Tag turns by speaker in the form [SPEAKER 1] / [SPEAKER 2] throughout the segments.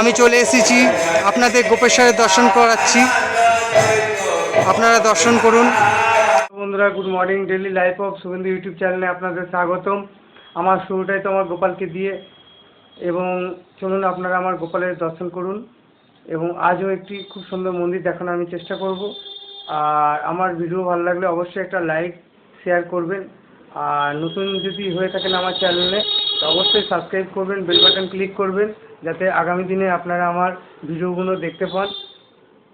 [SPEAKER 1] আমি চলে এসেছি। আপনাদের গোপেশ্বরের দর্শন করাচ্ছি। আপনারা দর্শন করুন।
[SPEAKER 2] বন্ধুরা good morning daily life of Suvendu YouTube চ্যানেলে আপনাদের স্বাগতম। আমার শুরুটাই তো আমার গোপালকে দিয়ে। এবং চলুন আপনারা আমার গোপালের দর্শন করুন। এবং আজও একটি খুব সুন্দর মন্দির দেখানোর আমি চেষ্টা করব। আর আমার ভিডিও ভালো লাগলে অবশ্যই একটা লাইক শেয়ার করবেন। আর নতুন যদি হয়ে থাকেন আমার চ্যানেলে অবশ্যই সাবস্ক্রাইব করবেন বেল বাটন ক্লিক করবেন, যাতে আগামী দিনে আপনারা আমার ভিডিওগুলো দেখতে পান।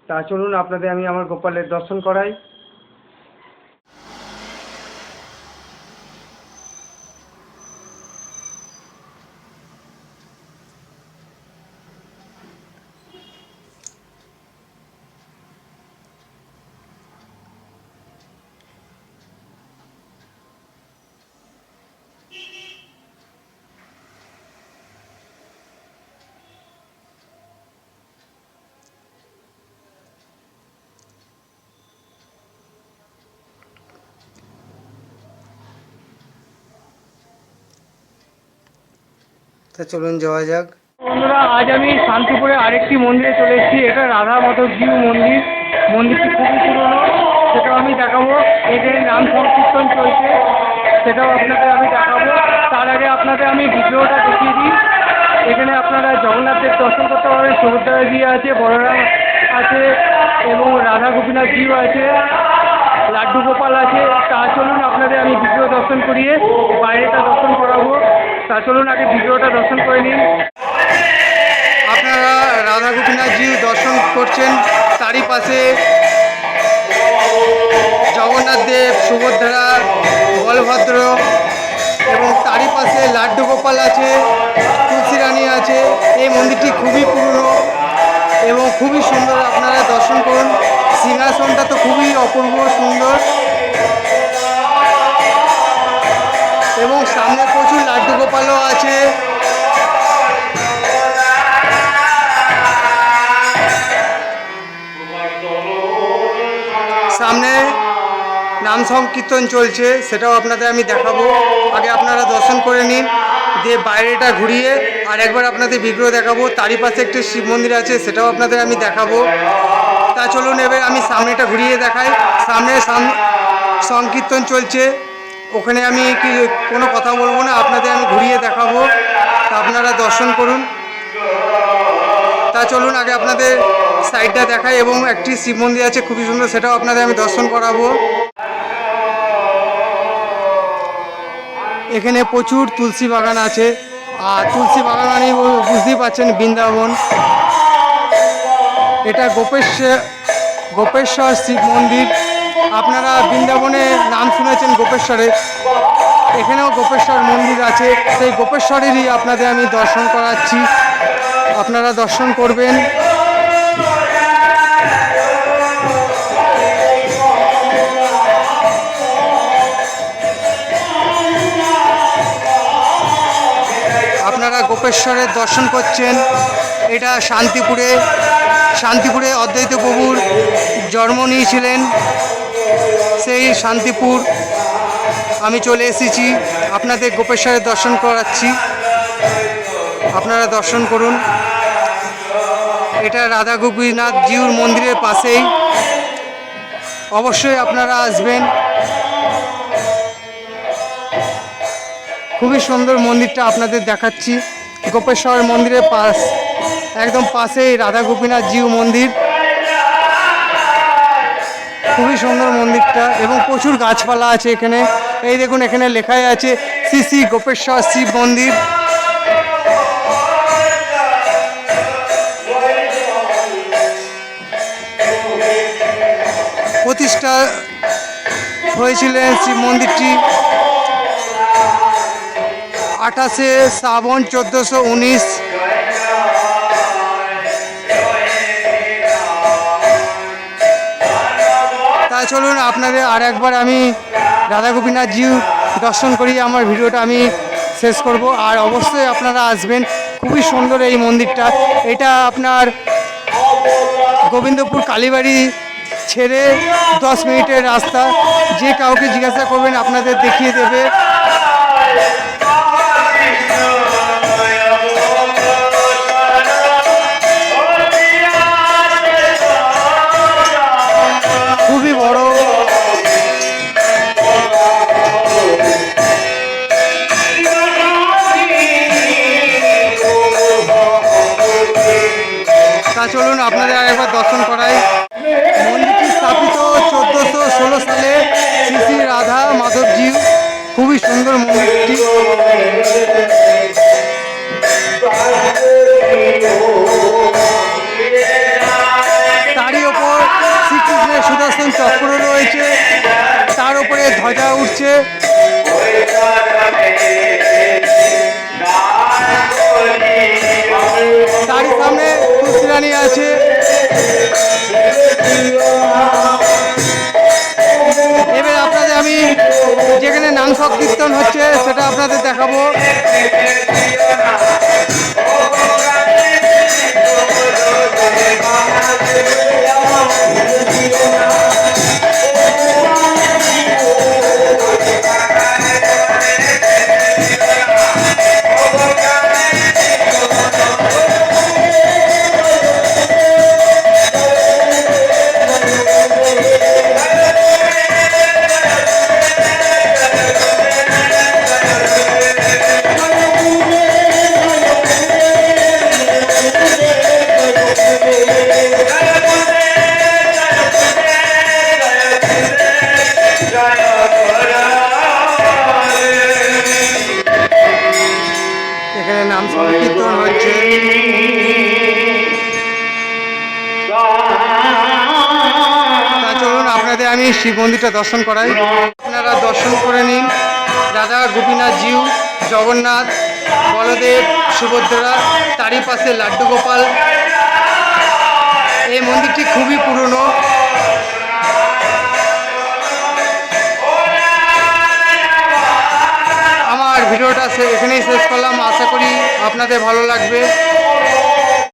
[SPEAKER 2] তা চলুন, আপনাদের আমি আমার গোপালের দর্শন করাই।
[SPEAKER 1] তা চলুন যাওয়া যাক।
[SPEAKER 2] বন্ধুরা, আজ আমি শান্তিপুরে আরেকটি মন্দিরে চলে এসেছি। এটা রাধা মাধব জিউ মন্দির। মন্দিরটি খুবই পুরনো। সেটাও আমি দেখাবো। এদের নাম সংকীর্তন চলছে। সেটাও আপনাদের আমি দেখাবো। তার আগে আপনাদের আমি ভিডিওটা দেখিয়ে দিই। এখানে আপনারা জগন্নাথের দর্শন করতে পারবেন। সুভদ্রাজি আছে বড়রাম আছে, এবং রাধা গোপীনাথ জিউ আছে, লাড্ডু গোপাল আছে। তা চলুন আপনাদের আমি ভিডিও দর্শন করিয়ে বাইরেটা দর্শন করাবো। তা চলুন আগে ভিডিওটা দর্শন করে নিন।
[SPEAKER 1] আপনারা রাধা গোপীনাথজি দর্শন করছেন, তারই পাশে জগন্নাথ দেব, সুভদ্রা, বলভদ্র এবং তারই পাশে লাড্ডু গোপাল আছে, তুলসী রানী আছে। এই মন্দিরটি খুবই পুরনো এবং খুবই সুন্দর, আপনারা দর্শন করুন। সিংহাসনটা তো খুবই অপূর্ব সুন্দর। এবং সামনে প্রচুর আছে। সামনে নাম সংকীর্তন চলছে, সেটাও আপনাদের আমি দেখাবো। আগে আপনারা দর্শন করে নিন, দিয়ে বাইরেটা ঘুরিয়ে আর একবার আপনাদের বিগ্রহ দেখাবো। তারই পাশে একটি শিব মন্দির আছে, সেটাও আপনাদের আমি দেখাবো। তা চলুন এবার আমি সামনেটা ঘুরিয়ে দেখাই। সামনে সাম- সংকীর্তন চলছে। ওখানে আমি কি কোনো কথা বলব না, আপনাদের আমি ঘুরিয়ে দেখাবো, তা আপনারা দর্শন করুন। তা চলুন, আগে আপনাদের সাইডটা দেখাই এবং একটি শিব মন্দির আছে, খুবই সুন্দর, সেটাও আপনাদের আমি দর্শন করাবো। এখানে প্রচুর তুলসী বাগান আছে, আর তুলসী বাগান মানে বুঝতেই পারছেন বৃন্দাবন। এটা গোপেশ্বর গোপেশ্বর শিব মন্দির। আপনারা বৃন্দাবনে নাম শুনেছেন গোপেশ্বরের এখানেও গোপেশ্বর মন্দির আছে। সেই গোপেশ্বরেরই আপনাদের আমি দর্শন করাচ্ছি। আপনারা দর্শন করবেন। আপনারা গোপেশ্বরের দর্শন করছেন। এটা শান্তিপুরে। শান্তিপুরে অদ্বৈত প্রভুর জন্ম নিয়েছিলেন। সেই শান্তিপুর আমি চলে এসেছি। আপনাদের গোপেশ্বরের দর্শন করাচ্ছি। আপনারা দর্শন করুন। এটা রাধা গোপীনাথ জিউর মন্দিরের পাশেই। অবশ্যই আপনারা আসবেন। খুবই সুন্দর মন্দিরটা আপনাদের দেখাচ্ছি। গোপেশ্বর মন্দিরের পাশ, একদম পাশেই রাধা গোপীনাথ জিউ মন্দির। খুবই সুন্দর মন্দিরটা এবং প্রচুর গাছপালা আছে এখানে। এই দেখুন, এখানে লেখাই আছে শ্রী শ্রী গোপেশ্বর শিব মন্দির। প্রতিষ্ঠা হয়েছিলেন শিব মন্দিরটি আঠাশে শ্রাবণ চোদ্দোশো উনিশ। চলুন আপনাদের আর একবার আমি রাধা গোপীনাথজিউ দর্শন করিয়ে আমার ভিডিওটা আমি শেষ করব। আর অবশ্যই আপনারা আসবেন, খুবই সুন্দর এই মন্দিরটা। এটা আপনার গোবিন্দপুর কালীবাড়ি ছেড়ে দশ মিনিটের রাস্তা। যে কাউকে জিজ্ঞাসা করবেন আপনাদের দেখিয়ে দেবে। তা চলুন আপনাদের আরেকবার দর্শন করাই। মন্দিরটি স্থাপিত চোদ্দোশো ষোলো সালে শ্রী শ্রী রাধা মাধবজি খুবই সুন্দর মন্দিরটি। তারই ওপর শ্রীকৃষ্ণের সুদর্শন চক্র রয়েছে। তার উপরে ধ্বজা উঠছে। সংকীর্তন হচ্ছে সেটা আপনাদের দেখাবো। আমি শিব মন্দিরটা দর্শন করাই। আপনারা দর্শন করে নিন। রাধা গোপীনাথ জিউ, জগন্নাথ, বলদেব, সুভদ্রা, তারই পাশে লাড্ডু গোপাল। এই মন্দিরটি খুবই পুরনো। আমার ভিডিওটা এখানেই শেষ করলাম। আশা করি আপনাদের ভালো লাগবে।